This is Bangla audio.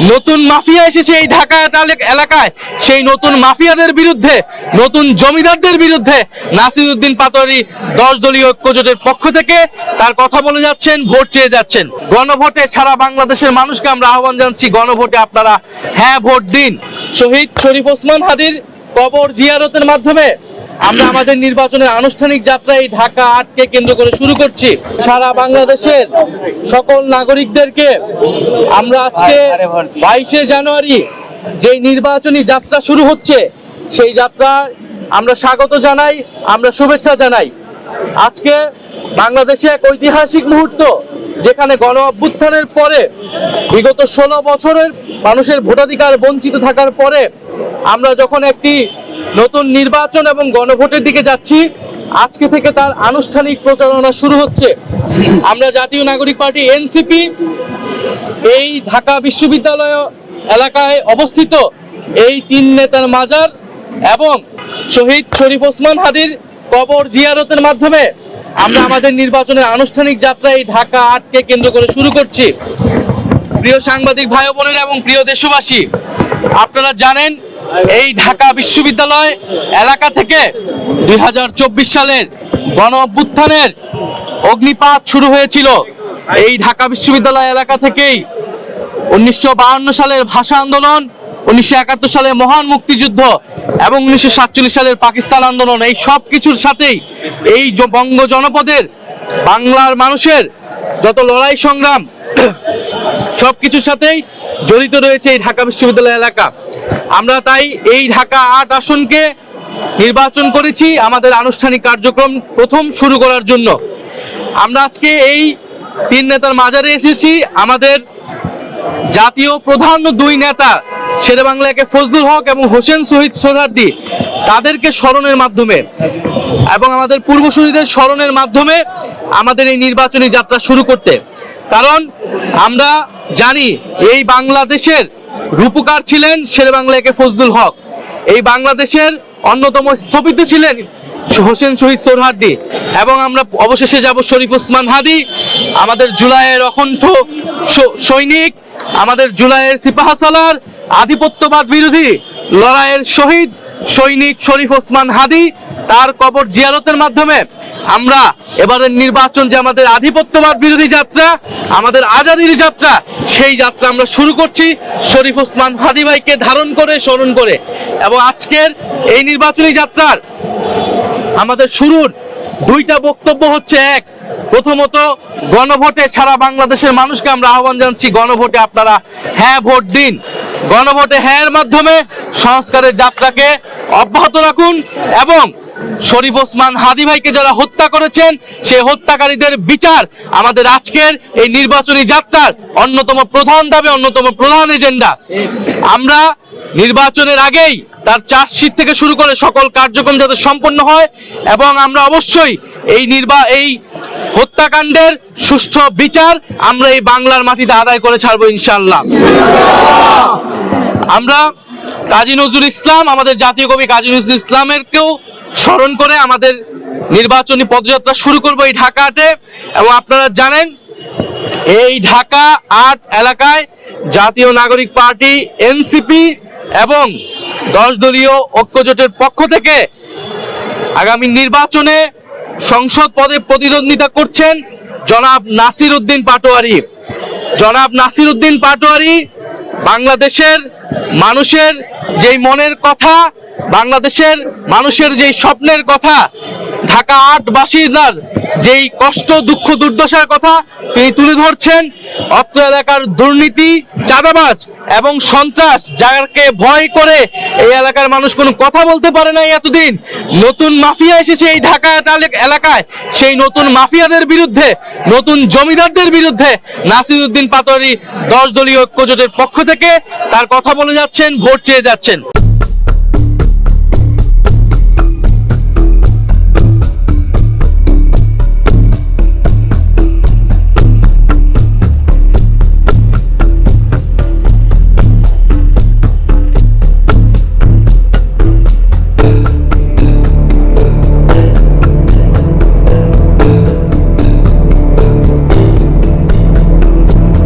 নতুন মাফিয়া এসেছে এই ঢাকা এলাক- এলাকায়। সেই নতুন মাফিয়াদের বিরুদ্ধে, নতুন জমিদারদের বিরুদ্ধে নাসিরউদ্দিন পাটোয়ারি দশ দলীয় ঐক্যজোটের পক্ষ থেকে তার কথা বলে যাচ্ছেন, ভোট চেয়ে যাচ্ছেন। গণভোটে সারা বাংলাদেশের মানুষকে আমরা আহ্বান জানাচ্ছি, গণভোটে আপনারা হ্যাঁ ভোট দিন। শহীদ শরীফ ওসমান হাদির কবর জিয়ারতের মাধ্যমে আমরা আমাদের নির্বাচনের আনুষ্ঠানিক যাত্রা এই ঢাকা আটকে কেন্দ্র করে শুরু করছি। সারা বাংলাদেশের সকল নাগরিকদেরকে আমরা আজকে বাইশে জানুয়ারি যেই নির্বাচনী যাত্রা শুরু হচ্ছে, সেই যাত্রা আমরা স্বাগত জানাই, আমরা শুভেচ্ছা জানাই। আজকে বাংলাদেশে এক ঐতিহাসিক মুহূর্ত, যেখানে গণ অভ্যুত্থানের পরে, বিগত ষোলো বছরের মানুষের ভোটাধিকার বঞ্চিত থাকার পরে, আমরা যখন একটি নতুন নির্বাচন এবং গণভোটের দিকে যাচ্ছি। আজকে থেকে তার আনুষ্ঠানিক প্রচারণা শুরু হচ্ছে। আমরা জাতীয় নাগরিক পার্টি এনসিপি এই ঢাকা বিশ্ববিদ্যালয় এলাকায় অবস্থিত এই তিন নেতার মাজার এবং শহীদ শরীফ ওসমান হাদির কবর জিয়ারতের মাধ্যমে আমরা আমাদের নির্বাচনের আনুষ্ঠানিক যাত্রা এই ঢাকা আটকে কেন্দ্র করে শুরু করছি। প্রিয় সাংবাদিক ভাই বোনেরা এবং প্রিয় দেশবাসী, আপনারা জানেন এই ঢাকা বিশ্ববিদ্যালয় এলাকা থেকে দুই হাজার চব্বিশ সালের গণ অভ্যুত্থানের অগ্নিপাত শুরু হয়েছিল। এই ঢাকা বিশ্ববিদ্যালয় এলাকা থেকেই উনিশশো সালের ভাষা আন্দোলন, উনিশশো একাত্তর সালে মহান মুক্তিযুদ্ধ এবং উনিশশো সাতচল্লিশ সালের পাকিস্তান আন্দোলন, এই সব কিছুর সাথেই এই বঙ্গ জনপদের, বাংলার মানুষের যত লড়াই সংগ্রাম সব কিছুর সাথেই জড়িত রয়েছে এই ঢাকা বিশ্ববিদ্যালয় এলাকা। আমরা তাই এই ঢাকা আট আসনকে নির্বাচন করেছি, আমাদের আনুষ্ঠানিক কার্যক্রম প্রথম শুরু করার জন্য। আমরা আজকে এই তিন নেতার মাজারে এসেছি, আমাদের জাতীয় প্রধান দুই নেতা শেরে বাংলাকে ফজলুল হক এবং হোসেন শহীদ সোহরার্দি তাদেরকে স্মরণের মাধ্যমে এবং আমাদের পূর্বসূরীদের স্মরণের মাধ্যমে আমাদের এই নির্বাচনী যাত্রা শুরু করতে। কারণ আমরা জানি এই বাংলাদেশের রূপকার ছিলেন শেরে বাংলাকে ফজলুল হক। এই বাংলাদেশের অন্যতম স্থপিত ছিলেন হোসেন শহীদ সোরহাদি এবং আমরা অবশেষে যাব শরীফ ওসমান হাদি, আমাদের জুলাইয়ের অকণ্ঠ সৈনিক, আমাদের জুলাইয়ের সিপাহাসালার আধিপত্যবাদ বিরোধী লড়াইয়ের শহীদ সৈনিক শরীফ ওসমান হাদি তার কবর জিয়ারতের মাধ্যমে আমরা এবারের নির্বাচন যে আমাদের আধিপত্যবাদ বিরোধী যাত্রা, আমাদের আজাদির যাত্রা, সেই যাত্রা আমরা শুরু করছি। শরীফ ওসমান হাদি ভাইকে ধারণ করে, স্মরণ করে। এবং আজকের এই নির্বাচনী যাত্রার আমাদের শুরুর দুইটা বক্তব্য হচ্ছে এক। প্রথমত, গণভোটে সারা বাংলাদেশের মানুষকে আমরা আহ্বান জানাচ্ছি, গণভোটে আপনারা হ্যাঁ ভোট দিন। গণভোটে হ্যাঁ এর মাধ্যমে সংস্কারের যাত্রাকে অব্যাহত রাখুন এবং শরীফ ওসমান হাদি ভাইকে যারা হত্যা করেছেন সেই হত্যাকারীদের বিচার আমাদের আজকের এই নির্বাচনী যাত্রার অন্যতম প্রধান দাবি অন্যতম প্রধান এজেন্ডা। আমরা নির্বাচনের আগেই তার চার্জশিট থেকে শুরু করে সকল কার্যক্রম যাতে সম্পন্ন হয় এবং আমরা অবশ্যই এই নির্বা, এই হত্যাকাণ্ডের সুষ্ঠু বিচার আমরা এই বাংলার মাটিতে আদায় করে ছাড়বো ইনশাল্লাহ আমরা কাজী নজরুল ইসলাম, আমাদের জাতীয় কবি কাজী নজরুল ইসলামেরকেও স্মরণ করে আমাদের নির্বাচনী পদযাত্রা শুরু করব এই ঢাকাতে এবং আপনারা জানেন, এই ঢাকা আট এলাকায় জাতীয় নাগরিক পার্টি, এনসিপি এবং দশ দলীয় ঐক্যজোটের পক্ষ থেকে আগামী নির্বাচনে সংসদ পদে প্রতিদ্বন্দ্বিতা করছেন জনাব নাসির উদ্দিন পাটোয়ারি। জনাব নাসির উদ্দিন পাটোয়ারি বাংলাদেশের মানুষের যেই মনের কথা, বাংলাদেশের মানুষের যেই স্বপ্নের কথা, ঢাকা আট বাসিন্দার যেই কষ্ট, দুঃখ, দুর্দশার কথা তিনি তুলে ধরছেন, অত্র এলাকার দুর্নীতি, চাঁদাবাজ এবং সন্ত্রাস যাকে ভয় করে এই এলাকার মানুষ কোনো কথা বলতে পারে না এতদিন। নতুন মাফিয়া এসেছে এই ঢাকা এলাক- এলাকায়। সেই নতুন মাফিয়াদের বিরুদ্ধে, নতুন জমিদারদের বিরুদ্ধে নাসির উদ্দিন পাটোয়ারি দশ দলীয় ঐক্যজোটের পক্ষ থেকে তার কথা বলে যাচ্ছেন, ভোট চেয়ে যাচ্ছেন।